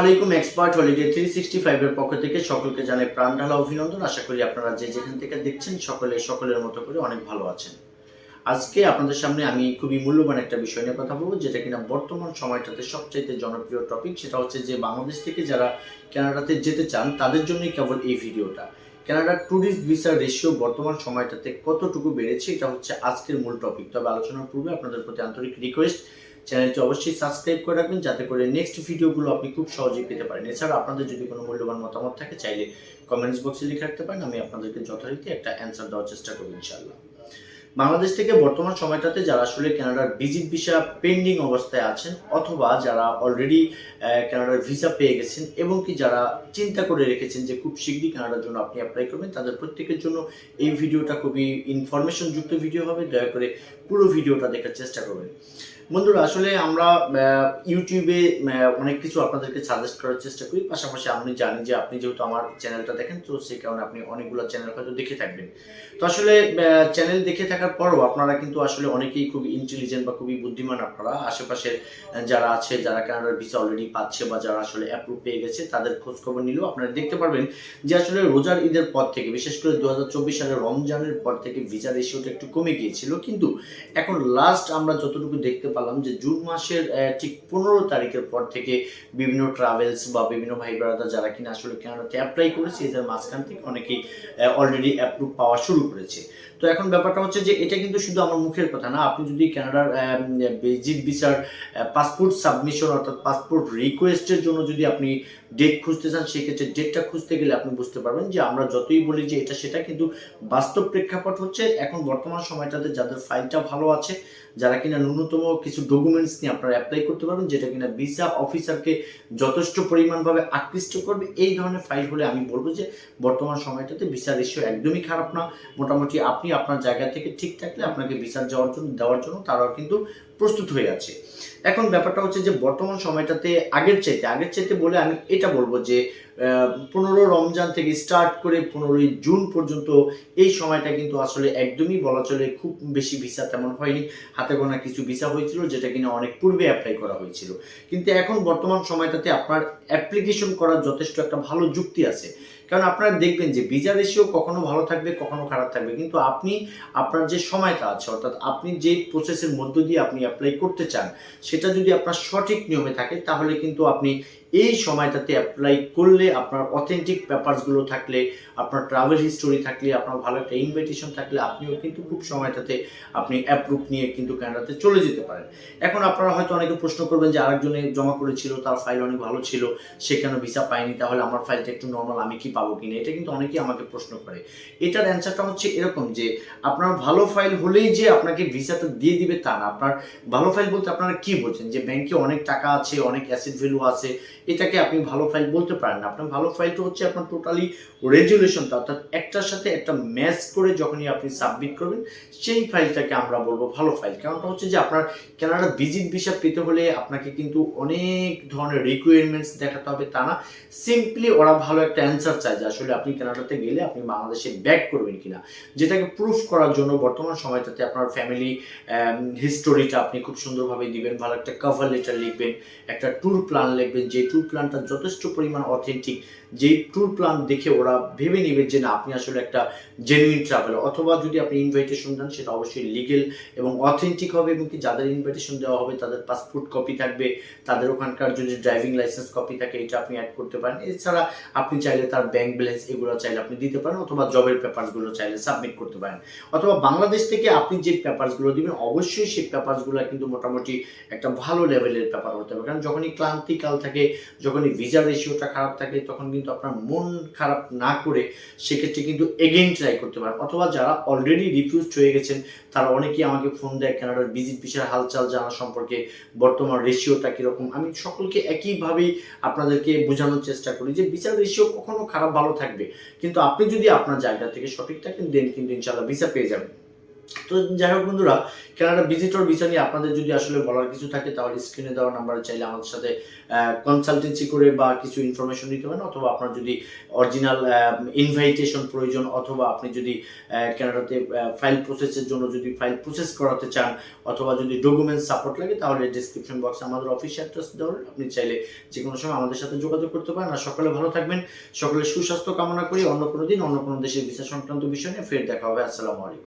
আলাইকুম expert holiday three sixty ফাইভের পক্ষ থেকে সকলকে জানাই প্রাণ ঢালা অভিনন্দন। আশা করি আপনারা যে যেখান থেকে দেখছেন সকলে, সকলের মতো করে অনেক ভালো আছেন। আজকে আপনাদের সামনে আমি খুবই মূল্যবান একটা বিষয় নিয়ে কথা বলব, যেটা কিনা বর্তমান সময়টাতে সবচাইতে জনপ্রিয় টপিক সেটা হচ্ছে যে বাংলাদেশ থেকে যারা কানাডাতে যেতে চান, তাদের জন্যই কেবল এই ভিডিওটা। কানাডার ট্যুরিস্ট ভিসার রেশিও বর্তমান সময়টাতে কতটুকু বেড়েছে, এটা হচ্ছে আজকের মূল টপিক তবে আলোচনার পূর্বে আপনাদের প্রতি আন্তরিক রিকোয়েস্ট চ্যানেলটি অবশ্যই সাবস্ক্রাইব করে রাখবেন যাতে করে নেক্সট ভিডিওগুলো আপনি খুব সহজেই পেতে পারেন। এছাড়া আপনাদের যদি কোনো মূল্যবান মতামত থাকে, চাইলে কমেন্টস বক্সে লিখে রাখতে পারেন, আমি আপনাদেরকে যথারীতি একটা অ্যান্সার দেওয়ার চেষ্টা করব ইনশাআল্লাহ। বাংলাদেশ থেকে বর্তমান সময়টাতে যারা আসলে কানাডার ভিজিট ভিসা পেন্ডিং অবস্থায় আছেন, অথবা যারা অলরেডি কানাডার ভিসা পেয়ে গেছেন, এবং কি যারা চিন্তা করে রেখেছেন যে খুব শীঘ্রই কানাডার জন্য আপনি অ্যাপ্লাই করবেন, তাদের প্রত্যেকের জন্য এই ভিডিওটা খুবই ইনফরমেশন যুক্ত ভিডিও হবে। দয়া করে পুরো ভিডিওটা দেখার চেষ্টা করবেন। বন্ধুরা আসলে আমরা ইউটিউবে অনেক কিছু আপনাদেরকে সাজেস্ট করার চেষ্টা করি। পাশাপাশি আপনি জানি যে আপনি যেহেতু আমার চ্যানেলটা দেখেন তো সেই কারণে আপনি অনেকগুলো চ্যানেল হয়তো দেখে থাকবেন। তো আসলে চ্যানেল দেখে থাকার পরও আপনারা কিন্তু আসলে অনেকেই খুবই ইন্টেলিজেন্ট বা খুবই বুদ্ধিমান আপনারা। আশেপাশের আহ, যারা আছে যারা কানাডার ভিসা অলরেডি পাচ্ছে বা যারা আসলে অ্যাপ্রুভ পেয়ে গেছে তাদের খোঁজ খবর নিলেও আপনারা দেখতে পারবেন যে আসলে রোজার ঈদের পর থেকে বিশেষ করে দু সালের রমজানের পর থেকে ভিসা রেশিওটা একটু কমে গিয়েছিল। কিন্তু এখন লাস্ট আমরা যতটুকু দেখতে পারলাম যে জুন মাসের ঠিক পনেরো তারিখের পর থেকে বিভিন্ন ট্রাভেলস বা বিভিন্ন ভাই ব্রাদার যারা কিনা আসলে কানাডাতে অ্যাপ্লাই করেছে এদের মাঝখান থেকে অনেকেই অলরেডি অ্যাপ্রুভ পাওয়া শুরু করেছে। তো এখন ব্যাপারটা হচ্ছে যে এটা কিন্তু শুধু আমার মুখের কথা না, আপনি যদি কানাডার বেজিক ভিসার পাসপোর্ট সাবমিশন অর্থাৎ পাসপোর্ট রিকোয়েস্টের জন্য যদি আপনি ডেট খুঁজতে চান, সেক্ষেত্রে ডেটটা খুঁজতে গেলে আপনি বুঝতে পারবেন যে আমরা যতই বলি যে এটা সেটা, কিন্তু বাস্তব প্রেক্ষাপট হচ্ছে এখন বর্তমান সময়টাতে যাদের ফাইলটা ভালো আছে। যারা কিনা ন্যূনতম কিছু ডকুমেন্টস নিয়ে আপনারা অ্যাপ্লাই করতে পারবেন, যেটা কিনা ভিসা অফিসারকে যথেষ্ট পরিমাণভাবে আকৃষ্ট করবে, এই ধরনের ফাইল হলে আমি বলব যে, বর্তমান সময়টাতে ভিসা রেশিও একদমই খারাপ না। মোটামুটি আপনি আপনার জায়গা থেকে ঠিক থাকলে আপনাকে ভিসা যাওয়ার জন্য, দেওয়ার জন্য তারাও কিন্তু প্রস্তুত হয়ে আছে। এখন ব্যাপারটা হচ্ছে যে বর্তমান সময়টাতে আগের চাইতে আগের চাইতে বলে আমি এটা বলব যে পনেরো রমজান থেকে স্টার্ট করে পনেরোই জুন পর্যন্ত এই সময়টা কিন্তু আসলে একদমই বলা চলে খুব বেশি ভিসা তেমন হয়নি। হাতে গোনা কিছু ভিসা হয়েছিল যেটা কিনা অনেক পূর্বে অ্যাপ্লাই করা হয়েছিল। কিন্তু এখন বর্তমান সময়টাতে আপনার অ্যাপ্লিকেশন করার যথেষ্ট একটা ভালো যুক্তি আছে। কারণ আপনারা দেখবেন যে ভিসা রেশিও কখনো ভালো থাকবে, কখনো খারাপ থাকবে। কিন্তু আপনি, আপনার যে সময়টা আছে, অর্থাৎ আপনি যে প্রসেসের মধ্য দিয়ে আপনি অ্যাপ্লাই করতে চান, সেটা যদি আপনার সঠিক নিয়মে থাকে, তাহলে কিন্তু আপনি এই সময়টাতে অ্যাপ্লাই করলে আপনার অথেন্টিক পেপারসগুলো থাকলে, আপনার ট্রাভেল হিস্টোরি থাকলে, আপনার ভালো একটা ইনভাইটেশন থাকলে, আপনিও কিন্তু খুব সময়টাতে আপনি অ্যাপ্রুভ নিয়ে কিন্তু কানাডাতে চলে যেতে পারেন। এখন আপনারা হয়তো অনেকে প্রশ্ন করবেন যে আরেকজনে জমা করেছিল, তার ফাইল অনেক ভালো ছিল, সে কেন ভিসা পায়নি? তাহলে আমার ফাইলটা একটু নর্মাল আমি কি পাবো কিনা, এটা কিন্তু অনেকেই আমাকে প্রশ্ন করে। এটার অ্যান্সারটা হচ্ছে এরকম যে, আপনার ভালো ফাইল হলেই যে আপনাকে ভিসাটা দিয়ে দিবে তা না। আপনার ভালো ফাইল বলতে আপনারা কি বলছেন যে ব্যাংকে অনেক টাকা আছে, অনেক অ্যাসেট ভ্যালু আছে, এটাকে আপনি ভালো ফাইল বলতে পারেন না। আপনার ভালো ফাইলটা হচ্ছে আপনার টোটালি রেজুলেশনটা অর্থাৎ একটার সাথে একটা ম্যাচ করে যখনই আপনি সাবমিট করবেন, সেই ফাইলটাকে আমরা বলব ভালো ফাইল কারণটা হচ্ছে যে আপনার কানাডা ভিজিট ভিসা পেতে হলে আপনাকে কিন্তু অনেক ধরনের রিকোয়ারমেন্টস দেখাতে হবে তা না। সিম্পলি ওরা ভালো একটা অ্যান্সার চায় যে আসলে আপনি কানাডাতে গেলে আপনি বাংলাদেশে ব্যাক করবেন কিনা, যেটাকে প্রুফ করার জন্য বর্তমান সময়টাতে আপনার ফ্যামিলি হিস্টোরিটা আপনি খুব সুন্দরভাবে দিবেন, ভালো একটা কভার লেটার লিখবেন, একটা ট্যুর প্ল্যান লিখবেন যে ট্যুর প্ল্যানটা যথেষ্ট পরিমাণ অথেন্টিক যেই ট্যুর প্ল্যান দেখে ওরা ভেবে নেবে যে না, আপনি আসলে একটা জেনুইন ট্রাভেলার অথবা যদি আপনি ইনভাইটেশন দেন সেটা অবশ্যই লিগেল এবং অথেন্টিক হবে এবং কি যাদের ইনভাইটেশন দেওয়া হবে তাদের পাসপোর্ট কপি থাকবে, তাদের ওখানকার যদি ড্রাইভিং লাইসেন্স কপি থাকে, এটা আপনি অ্যাড করতে পারেন। এছাড়া আপনি চাইলে তার ব্যাংক ব্যালেন্স এগুলো চাইলে আপনি দিতে পারেন অথবা জবের পেপারসগুলো চাইলে সাবমিট করতে পারেন। অথবা বাংলাদেশ থেকে আপনি যে পেপারসগুলো দিবেন, অবশ্যই সেই পেপারসগুলো কিন্তু মোটামুটি একটা ভালো লেভেলের পেপার হতে হবে। কারণ যখনই ক্লান্তিকাল থাকে, যখনই ভিসা রেশিওটা খারাপ থাকে, তখন কিন্তু আপনার মন খারাপ না করে সেক্ষেত্রে কিন্তু এগেইন ট্রাই করতে পারেন। অথবা যারা অলরেডি রিফিউজড হয়ে গেছেন, তারা অনেকেই আমাকে ফোন দেয় কানাডার ভিজিট ভিসার হালচাল জানা সম্পর্কে বর্তমান রেশিওটা কীরকম। আমি সকলকে একইভাবেই আপনাদেরকে বোঝানোর চেষ্টা করি যে ভিসার রেশিও কখনো খারাপ ভালো থাকবে। কিন্তু আপনি যদি আপনার জায়গা থেকে সঠিক থাকেন দেন কিন্তু ইনশাল্লাহ ভিসা পেয়ে যাবেন। তো যাই হোক বন্ধুরা কানাডা ভিজিটর ভিসা নিয়ে আপনাদের যদি আসলে বলার কিছু থাকে, তাহলে স্ক্রিনে দেওয়া নাম্বারে চাইলে আমাদের সাথে কনসালটেন্সি করে বা কিছু ইনফরমেশন দিতে পারেন, অথবা আপনার যদি অরিজিনাল ইনভাইটেশন প্রয়োজন, অথবা আপনি যদি কানাডাতে ফাইল প্রসেসের জন্য যদি ফাইল প্রসেস করাতে চান, অথবা যদি ডকুমেন্টস সাপোর্ট লাগে, তাহলে ডিসক্রিপশন বক্সে আমাদের অফিস অ্যাড্রেস দেওয়ার আপনি চাইলে যে কোনো সময় আমাদের সাথে যোগাযোগ করতে পারেন। আর সকলে ভালো থাকবেন সকলে সুস্বাস্থ্য কামনা করি। অন্য কোনো দিন, অন্য কোনো দেশের ভিসা সংক্রান্ত বিষয় নিয়ে ফের দেখা হবে। আসসালামু আলাইকুম।